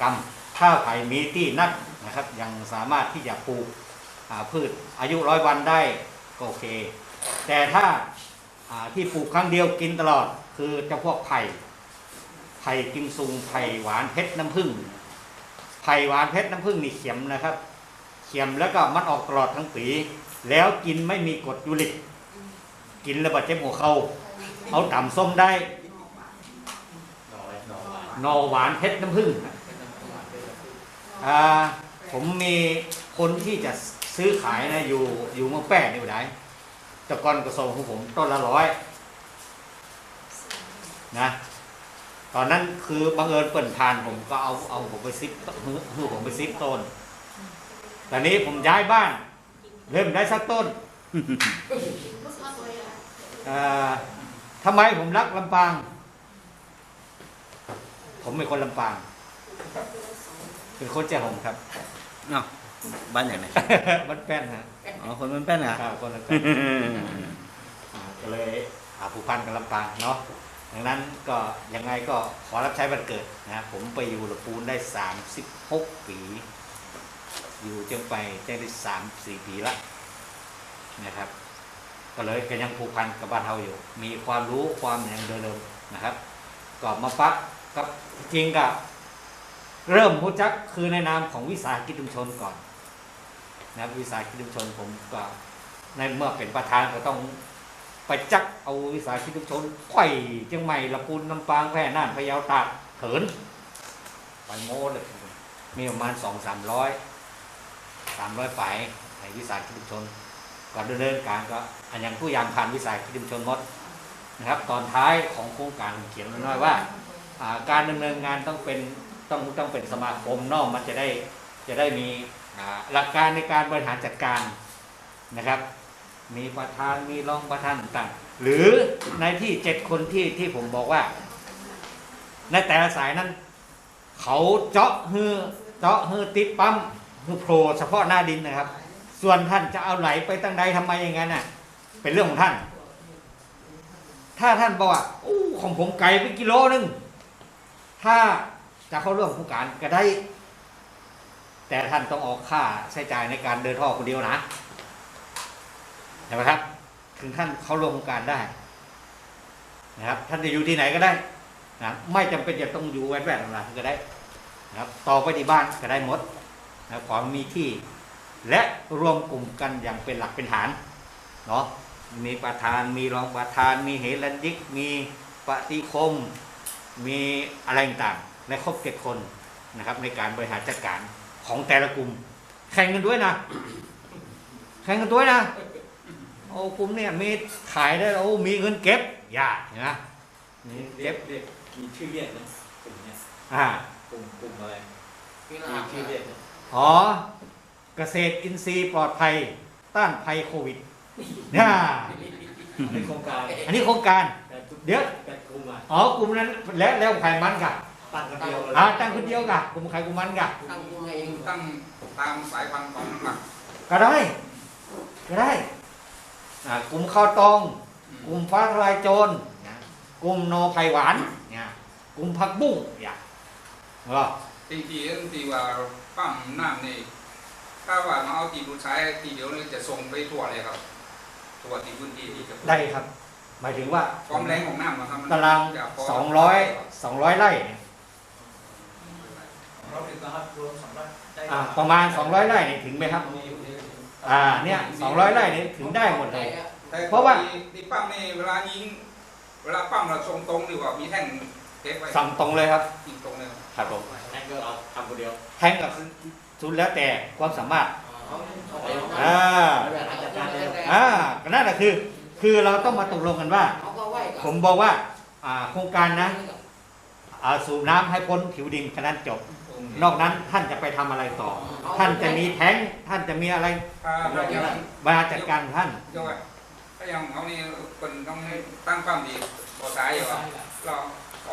กรรม ถ้าใครมีที่นักนะครับ ยังสามารถที่จะปลูกพืชอายุร้อยวันได้ก็โอเค แต่ถ้าาที่ปลูกครั้งเดียวกินตลอด คือเจ้าพวกไผ่ไผ่กิมซุงไผ่หวานเพชรน้ำผึ้งไผ่หวานเพชรน้ำผึ้งนี่เข็มนะครับ เข็มแล้วก็มันออกตลอดทั้งปี แล้วกินไม่มีกรดยูริก กินแล้วบาดเจ็บหัวเขาเอาต่ำส้มได้นอหวานเพชรน้ำผึ้ง ผมมีคนที่จะซื้อขายนะอยู่อยู่เมืองแป้นี่อยู่ไหนตะกอนกระทรงของผมต้นละร้อยนะตอนนั้นคือบังเอิญเปิ่นผ่านผมก็เอาเอาผมไปซิปฮือผมไปซิปต้นตอนนี้ผมย้ายบ้าน เริ่มได้สักต้นอ่าทำไมผมรักลำปาง ผมเป็นคนลำปาง เป็นคนเจ้าหงครับ เนาะบ้านอย่างไหนมันแป้นฮะอ๋อคนมันแป้นเหรอครับคนละแป้นอ่าก็เลยอาผูกพันกับลำปางเนาะดังนั้นก็ยังไงก็ขอรับใช้วันเกิดนะครับผมไปอยู่ลำพูนได้ 36 ปี อยู่เจียงไปได้ได้สามสี่ปีละนะครับ ก็เลยก็ยังผูกพันกับบ้านเฮาอยู่ มีความรู้ความอย่างเดิมๆนะครับ ก็มาปักกับจริงกับ เริ่มรู้จักคือในนามของวิสาหกิจชุมชนก่อนนะครับวิสาหกิจชุมชนผมก็ในเมื่อเป็นประธานก็ต้องไปจักเอาวิสาหกิจชุมชนไข่เชียงใหม่ลำพูนลำปางแพร่น่านพะเยาตากเถินไปโม้เลยมีประมาณสองสามร้อยสามร้อยฝ่ายในวิสาหกิจชุมชนก่อนดำเนินการก็อันยังผู้ยามผ่านวิสาหกิจชุมชนหมดนะครับ ตอนท้ายของโครงการเขียนไว้น้อยว่าอ่าการดำเนินงานต้องเป็น ต้องต้องเป็นสมาคมนอกมันจะได้จะได้มีหลักการในการบริหารจัดการนะครับ มีประธานมีรองประธานต่างหรือในที่เจ็ดคนที่ที่ผมบอกว่า ในแต่ละสายนั้น เขาเจาะฮือเจาะฮือติดปั๊มฮือโผล่เฉพาะหน้าดินนะครับ ส่วนท่านจะเอาไหลไปตั้งใดทำไมอย่างนั้นน่ะ เป็นเรื่องของท่าน ถ้าท่านบอกว่าอู้ของผมไกลไปกิโลนึงถ้า จะเข้าร่วมโครงการก็ได้ แต่ท่านต้องออกค่าใช้จ่ายในการเดินท่อคนเดียวนะเห็นไหมครับถึงท่านเข้าร่วมโครงการได้นะครับ ท่านจะอยู่ที่ไหนก็ได้นะไม่จำเป็นจะต้องอยู่แวดแวดอะไรก็ได้นะครับต่อไปที่บ้านก็ได้หมดนะครับขอมีที่ และรวมกลุ่มกันอย่างเป็นหลักเป็นฐานเนาะมีประธานมีรองประธาน มีเหรัญยิก มีปฏิคม มีอะไรต่างๆในครบเจ็ดคนนะครับ ในการบริหารจัดการของแต่ละกลุ่ม แข่งกันด้วยนะ แข่งกันด้วยนะโอ้กลุ่มเนี่ยมีขายได้แล้วโอ้มีเงินเก็บอย่าเห็นไหมมีเก็บเรียกมีชื่อเรียกนะกลุ่มเนี้ยอ่ากลุ่มกลุ่มอะไรมีมีชื่อเรียกนะอ๋อเกษตรอินทรีย์ปลอดภัย ต้านภัยโควิดเนี่ยเป็นโครงการ อันนี้โครงการแต่ทุกเดี๋ยวแต่กลุ่ม อะอ๋อกลุ่มนั้นแล้วแล้วใครมันกะตั้งกันเดียวเลยอ่าตั้งคนเดียวกะกลุ่มใครกลุ่มมันกะตั้งยังไงตั้งตามสายพันธุ์ของน้ำหนักก็ได้ก็ได้อ่ากลุ่มข้าวตองกลุ่มฟ้าทลายโจรนะกลุ่มโนไผ่หวานเนี่ยกลุ่มผักบุ้งอย่าเหรอจริงๆที่ว่าปั๊มน้ำนี่ถ้าว่ามาเอาตีดูใช้ทีเดียวนี่จะส่งไปทั่วเลยครับ ทั่วที่พื้นที่ที่จะได้ครับ หมายถึงว่าความแรงของน้ำนะครับมันตารางจะพสองร้อยสองร้อยไร่เนี่ยเราเป็นนะครับรวมสองร้อยได้อ่าประมาณสองร้อยไร่เนี่ยถึงไหมครับ อ่าเนี่ยสองร้อยไร่เนี่ยถึงได้หมดเลย แต่เพราะว่า ที่ที่ปั๊มนี่เวลายิง เวลาปั๊มเราส่งตรงดีกว่ามีแท่งเก็บไว้สั่งตรงเลยครับยิงตรงเลยครับผมแท็กเกอร์เอาทำคนเดียวแทงกับสุดแล้วแต่ความสามารถ อ่า อ่าจัดการเลยอ่าก็นั่นแหละคือ คือเราต้องมาตกลงกันว่า ผมบอกว่าโครงการนะสูบน้ำให้พ้นผิวดินแค่นั้นจบ นอกนั้นท่านจะไปทำอะไรต่อ ท่านจะมีแท้งท่านจะมีอะไรถ้าจะบริหารจัดการท่านด้วยถ้าอย่างเขานี่คนต้องตั้งความดีพอสายอยู่เรา